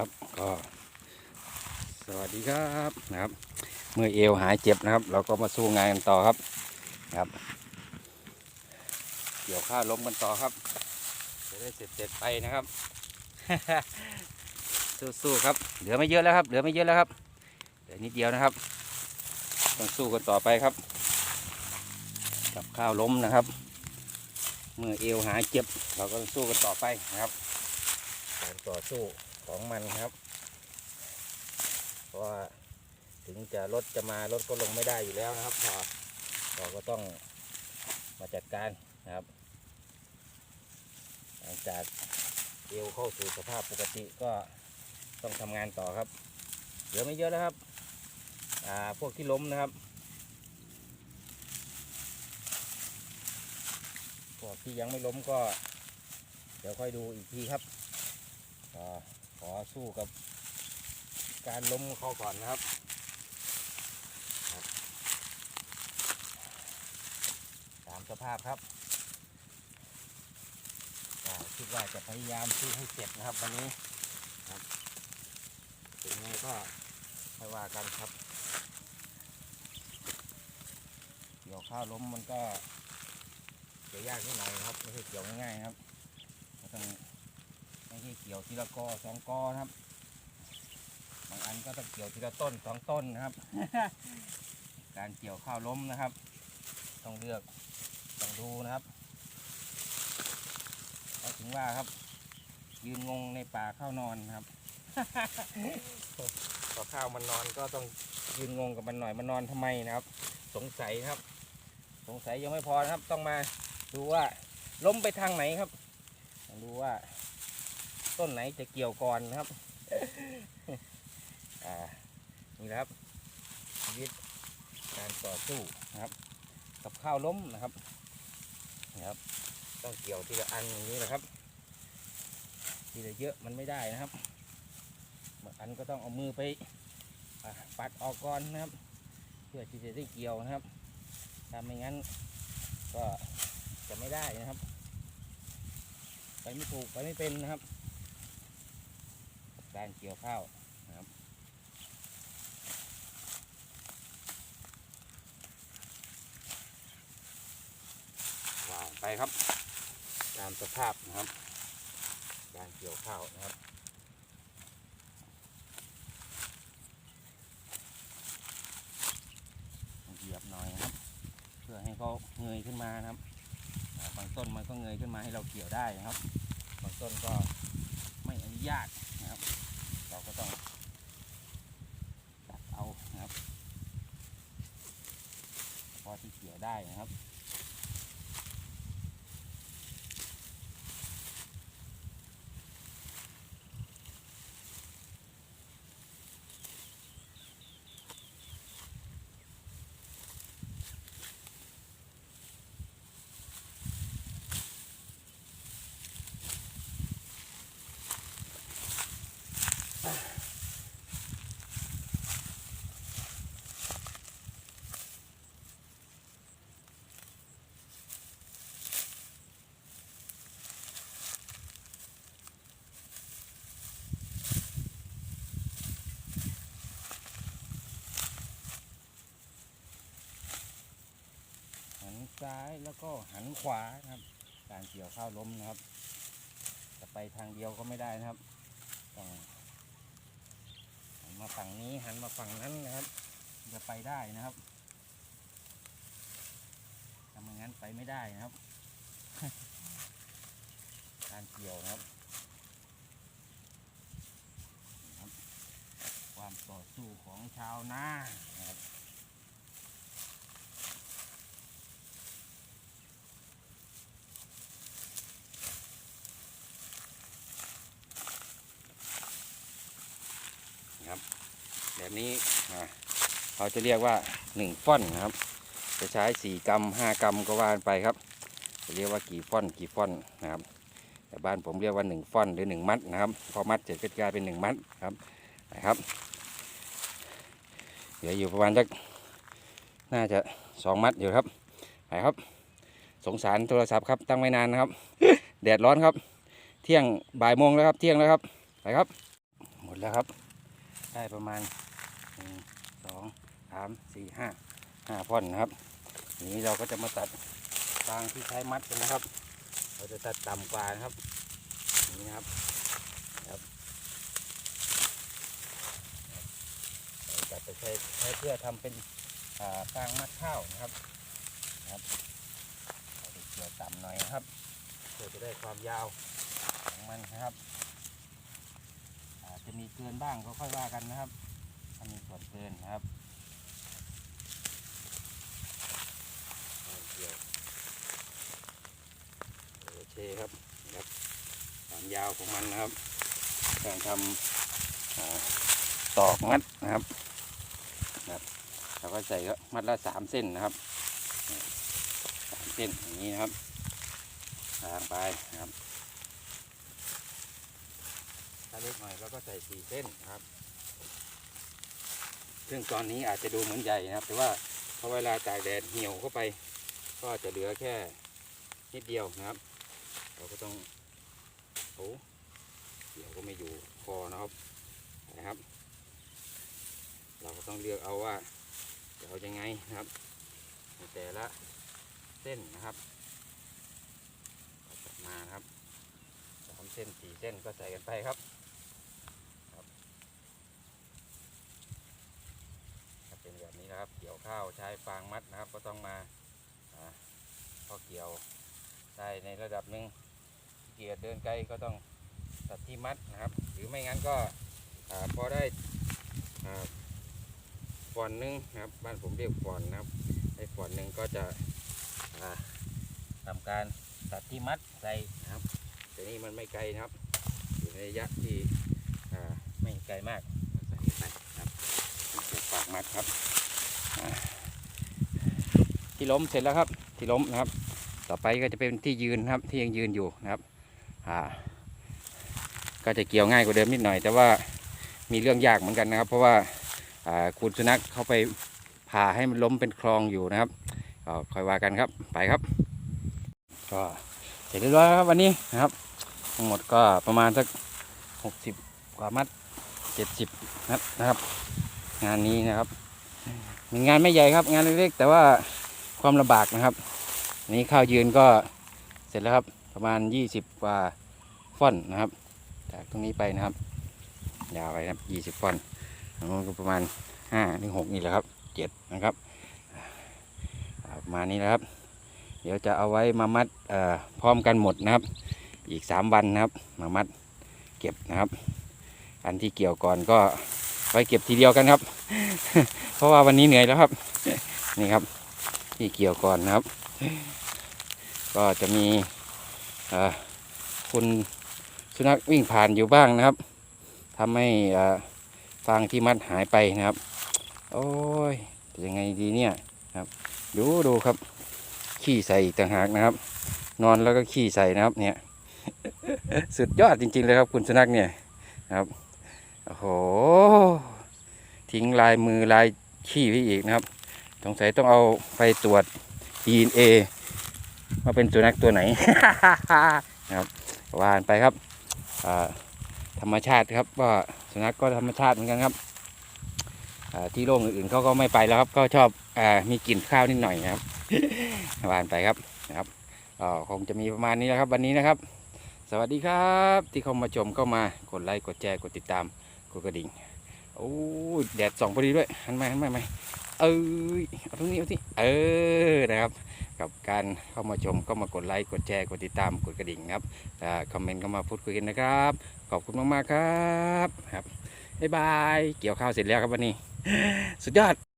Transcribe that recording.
ครับก็สวัสดีครับนะครับ เมื่อเอวหายเจ็บนะครับ เราก็มาสู้งานกันต่อครับนะครับ เกี่ยวข้าวล้มกันต่อครับจะได้เสร็จเสร็จๆไปนะครับ สู้ๆครับเหลือไม่เยอะแล้วครับ เหลือไม่เยอะแล้วครับเหลือนิดเดียวนะครับต้องสู้กันต่อไปครับ กับข้าวล้มนะครับ เมื่อเอวหายเจ็บ เราก็ต้องสู้กันต่อไปนะครับการต่อสู้ ของมันครับ เพราะว่าถึงจะรถจะมารถก็ลงไม่ได้อยู่แล้วนะครับพอเราก็ต้องมาจัดการนะครับ หลังจากเอวเข้าสู่สภาพปกติก็ต้องทำงานต่อครับเหลือไม่เยอะแล้วครับ อ่าพวกที่ล้มนะครับ พวกที่ยังไม่ล้มก็ เดี๋ยวค่อยดูอีกทีครับก็ ขอสู้กับการล้มเขาก่อนนะครับตามสภาพครับคิดว่าจะพยายามสู้ให้เสร็จนะครับวันนี้ครับถึงไงก็ไม่ว่ากันครับเกี่ยวข้าวล้มมันก็เกี่ยากนิดหน่อยนครับไม่ใช่เกี่ยวง่ายๆครับ ไม่เกี่ยวทีละกอสองกอครับ บางอันก็ต้องเกี่ยวทีละต้นสองต้นนะครับ การเกี่ยวข้าวล้มนะครับ ต้องเลือกต้องดูนะครับก็ถึงว่าครับ ยืนงงในป่าข้าวนอนนะครับพอข้าวมันนอนก็ต้องยืนงงกับมันหน่อยมันนอนทำไมนะครับ สงสัยครับ สงสัยยังไม่พอนะครับ ต้องมาดูว่าล้มไปทางไหนครับดูว่า ต้นไหนจะเกี่ยวก่อนนะครับ อ่า นี่แหละครับชีวิตการต่อสู้นะครับ กับข้าวล้มนะครับนะครับ ต้องเกี่ยวทีละอันอย่างนี้นะครับ ทีละเยอะมันไม่ได้นะครับบางอันก็ต้องเอามือไปอปัดออกก่อนนะครับ เพื่อที่จะได้เกี่ยวนะครับถ้าไม่งั้นก็จะไม่ได้นะครับ ไปไม่ถูกไปไม่เป็นนะครับ การเกี่ยวข้าวนะครับวางไปครับ ตามสภาพนะครับการเกี่ยวข้าวนะครับเหยียบหน่อยนะครับ เพื่อให้เขาเงยขึ้นมานะครับบางต้นมันก็เงยขึ้นมาให้เราเกี่ยวได้นะครับ บางต้นก็ไม่อนุญาตนะครับ เราก็ต้องตัดเอานะครับ พอที่เกี่ยวได้นะครับ หัน ซ้ายแล้วก็หันขวานะครับ การเกี่ยวข้าวล้มนะครับ จะไปทางเดียวก็ไม่ได้นะครับต้องหันมาฝั่งนี้หันมาฝั่งนั้นนะครับจะไปได้นะครับถ้าไม่งั้นไปไม่ได้นะครับ การเกี่ยวครับนะครับ ความต่อสู้ของชาวนานะครับ แบบ นี้เขาจะเรียกว่าหนึ่งฟ่อนนะครับ จะใช้สี่กรัมห้ากรัมก็ว่ากันไปครับจะเรียกว่ากี่ฟ่อนกี่ฟ่อนนะครับ แต่บ้านผมเรียกว่าหนึ่งฟ่อนหรือหนึ่งมัดนะครับ พอมัดเสร็จก็กลายเป็นหนึ่งมัดครับนะครับเหลืออยู่ประมาณสักน่าจะสองมัดอยู่ครับไปครับ สงสารโทรศัพท์ครับตั้งไว้นานนะครับ แดดร้อนครับ เที่ยงบ่ายโมงแล้วครับ เที่ยงแล้วครับไปครับ หมดแล้วครับ ได้ประมาณ นึ่งสองสามสี่ห้าห้าท่อนนะครับทีนี้เราก็จะมาตัดฟางที่ใช้มัดกันนะครับ เราจะตัดต่ำกว่านะครับนี้นครับครับเราจะไปใช้ใช้เพื่อทำเป็นอ่าฟางมัดข้าวนะครับครับเราจะเกี่ยวต่ำหน่อยครับเพื่อจะได้ความยาวของมันนะครับ อาจจะมีเกินบ้างก็ค่อยว่ากันนะครับ มีส่วนเกินนะครับเกี่ยวโอเคครับครับความยาวของมันนะครับ การทำตอกมัดนะครับนะครับเราก็ใส่มัดละสามเส้นนะครับสามเส้นอย่างนี้นะครับทางไปนะครับถ้าเล็กหน่อยเราก็ใส่สี่เส้นนะครับ ซึ่งตอนนี้อาจจะดูเหมือนใหญ่นะครับ แต่ว่าพอเวลาตากแดดเหี่ยวเข้าไป ก็จะเหลือแค่นิดเดียวนะครับ เราก็ต้องโอ้เดี๋ยวก็ไม่อยู่คอนะครับนะครับ เราก็ต้องเลือกเอาว่าจะเอายังไงนะครับแต่ละเส้นนะครับตัดมานะครับสามเส้นสี่เส้นก็ใส่กันไปครับถ้าเป็นแบบนี้ ข้าวใช้ฟางมัดนะครับ ก็ต้องมาอ่าพอเกี่ยวได้ในระดับหนึ่งเกียร์เดินไกลก็ต้องตัดที่มัดนะครับ หรือไม่งั้นก็พอได้อ่าฝอนหนึ่งนะครับ บ้านผมเรียกฝอนนะครับได้ฝอนหนึ่งก็จะอ่าทำการตัดที่มัดใส่นะครับ แต่นี่มันไม่ไกลนะครับ อยู่ในระยะที่ไม่ไกลมากใส่ไปนะครับเสียบปากมัดครับ ที่ล้มเสร็จแล้วครับ ที่ล้มนะครับ ต่อไปก็จะเป็นที่ยืนครับ ที่ยังยืนอยู่นะครับอ่าก็จะเกี่ยวง่ายกว่าเดิมนิดหน่อย แต่ว่ามีเรื่องยากเหมือนกันนะครับ เพราะว่าอ่าคุณสุนัขเข้าไปผ่าให้มันล้มเป็นคลองอยู่นะครับก็คอยว่ากันครับไปครับ ก็เสร็จเรียบร้อยครับวันนี้นะครับ ทั้งหมดก็ประมาณสักหกสิบกว่ามัดเจ็ดสิบนัดนะครับ งานนี้นะครับ งานไม่ใหญ่ครับ งานเล็กๆแต่ว่าความลำบากนะครับนนี้ข้าวยืนก็เสร็จแล้วครับ ประมาณ 20กว่าฟ่อนนะครับ จากตรงนี้ไปนะครับ ยาวไปครับ20ฟ่อนตรงนู้นก็ประมาณ5ถึง6นี่แหละครับ7นะครับประมาณนี้นะครับ เดี๋ยวจะเอาไว้มามัดพร้อมกันหมดนะครับ อีก 3 วันนะครับ มามัดเก็บนะครับ อันที่เกี่ยวก่อนก็ ไว้เก็บทีเดียวกันครับ เพราะว่าวันนี้เหนื่อยแล้วครับ นี่ครับ ที่เกี่ยวก่อนนะครับ ก็จะมีคุณสุนัขวิ่งผ่านอยู่บ้างนะครับทำให้ฟางที่มัดหายไปนะครับ โอ้ยจะยังไงดีเนี่ยครับ ดูดูครับ ขี้ใส่ต่างหากนะครับ นอนแล้วก็ขี้ใส่นะครับเนี่ย สุดยอดจริงๆเลยครับ คุณสุนัขเนี่ยครับ โอ้โห ทิ้งลายมือลายขี้ไว้อีกนะครับ สงสัยต้องเอาไปตรวจ DNA ว่าเป็นสุนัขตัวไหน นะครับวานไปครับธรรมชาติครับว่าสุนัขก็ธรรมชาติเหมือนกันครับที่โล่งอื่นๆเขาก็ไม่ไปแล้วครับ ก็ชอบอมีกลิ่นข้าวนิดหน่อยนะครับวานไปครับนะครับคงจะมีประมาณนี้แล้วครับวันนี้นะครับ สวัสดีครับ ที่เข้ามาชมเข้ามากดไลค์กดแชร์กดติดตาม ดกระดิ่งโอ้ยแดดส่องพอดีด้วยหันมาหันมาไหมเอ้ยเอาตรงนี้เอาสิเออนะครับ กับการเข้ามาชมก็มากดไลค์กดแชร์กดติดตามกดกระดิ่งครับอ่าคอมเมนต์ก็มาพูดคุยกันนะครับ ขอบคุณมากๆครับครับบ๊ายบายเกี่ยวข้าวเสร็จแล้วครับวันนี้ สุดยอด